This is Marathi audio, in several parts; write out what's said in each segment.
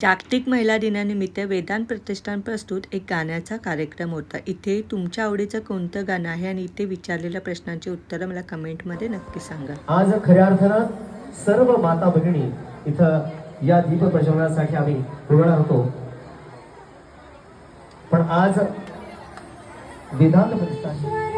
जागतिक महिला दिनानिमित्त वेदांत प्रतिष्ठान प्रस्तुत एक गाण्याचा कार्यक्रम होता. इथे तुमच्या आवडीचं कोणतं गाणं आहे आणि इथे विचारलेल्या प्रश्नांची उत्तरं मला कमेंटमध्ये नक्की सांगा. आज खऱ्या अर्थानं सर्व माता भगिनी इथं या दीप प्रज्वलनासाठी आम्ही उभणार होतो पण आज वेदांत प्रतिष्ठान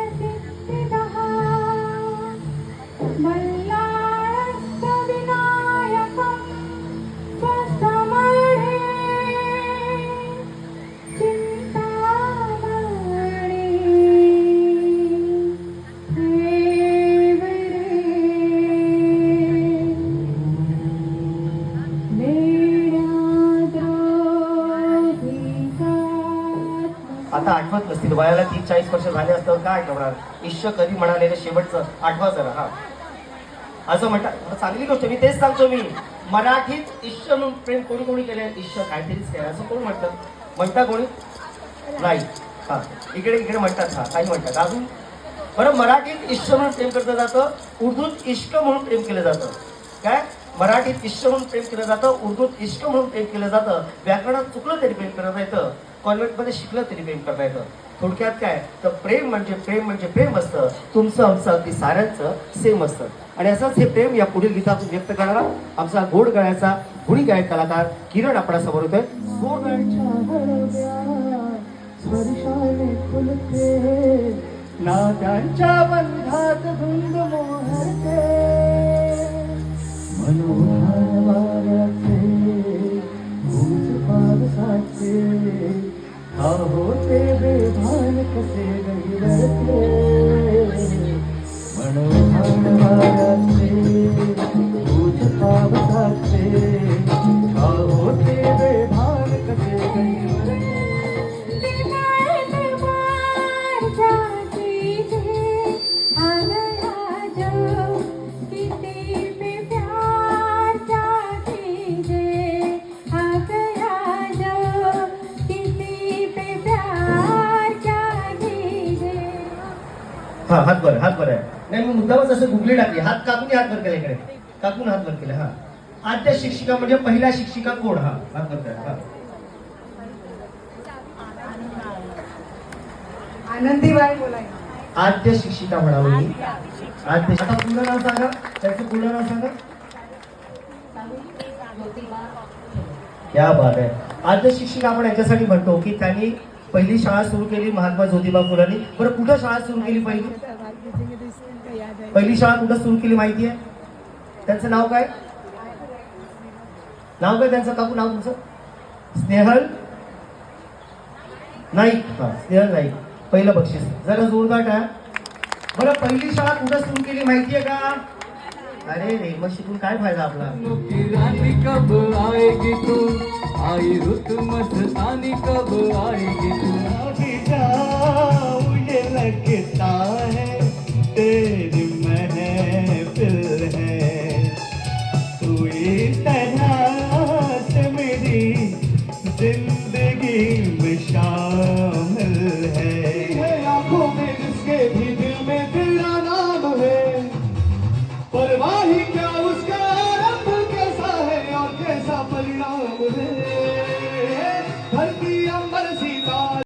वयाला तीस चाळीस वर्ष झाले असतं काय आठवणार ईश्वर कधी म्हणालेलं शेवटचं? आठवा जरा हा. असं म्हणतात. चांगली गोष्ट मी तेच सांगतो मी. मराठीत ईश्वर म्हणून प्रेम कोणी कोणी केले ईश्वर काहीतरीच केलं असं कोण म्हणतं? म्हणता कोणी? नाही. हा. इकडे इकडे म्हणतात हा. काही म्हणतात. अजून? बरं मराठीत ईश्वर म्हणून प्रेम करतं जातं उर्दूत इश्क म्हणून प्रेम केलं जातं. काय? मराठीत इष्ट म्हणून प्रेम केलं जातं उर्दूत इश्क म्हणून प्रेम केलं जातं व्याकरणात चुकलं तरी प्रेम करता येतं कॉन्व्हेंटमध्ये शिकलं तरी प्रेम करता येतं. थोडक्यात काय? तर प्रेम म्हणजे प्रेम म्हणजे प्रेम असतं. तुमचं आमचं अगदी साऱ्यांचं सेम असतं. आणि असंच हे प्रेम या पुढील गीतातून व्यक्त करणारा आमचा गोड गळ्याचा गुणी गायक कलाकार किरण आपणासमोर होतोय गोड गळ्याच्या स्पर्शाने फुलते बंधात धुंद मोहरते आहो ते बेभान कसे गहिरते। मनोभार वाऱ्याचे भूत पावसाचे का बेभान कसे गहिरते। हा हात वर हात वर आहे. नाही मी मुद्दामच असं गुगली टाकली. हात काकून हात वर केला इकडे. काकून हात वर केला हा. आद्य शिक्षिका म्हणजे पहिल्या शिक्षिका कोण? हा हात वर करा हा. आनंदीबाई बोलाय. आद्य शिक्षिका म्हणावं मी. आद्य आता पूर्ण नाव सांगा. त्याचं पूर्ण नाव सांगा. या बात आहे. आद्य शिक्षिका आपण याच्यासाठी म्हणतो की त्यांनी पहिली शाळा सुरू केली महात्मा ज्योतिबा फुलांनी. बरं कुठं शाळा सुरू केली पहिली? पहिली शाळा कुठं सुरू केली माहिती आहे? त्यांचं नाव काय? नाव काय त्यांचं? काकू नाव तुमचं? स्नेहल नाईक. हा स्नेहल नाईक. पहिलं बक्षीस. जरा जोरदार टाळ्या बरं पहिली शाळा कुठं सुरू केली माहितीये का? अरे रे मग शिकून काय फायदा आपला? आई रुत मस्तानी कब आएगी तू जाओ, ये लगता है, तेरी महफिल है। तू ही तरह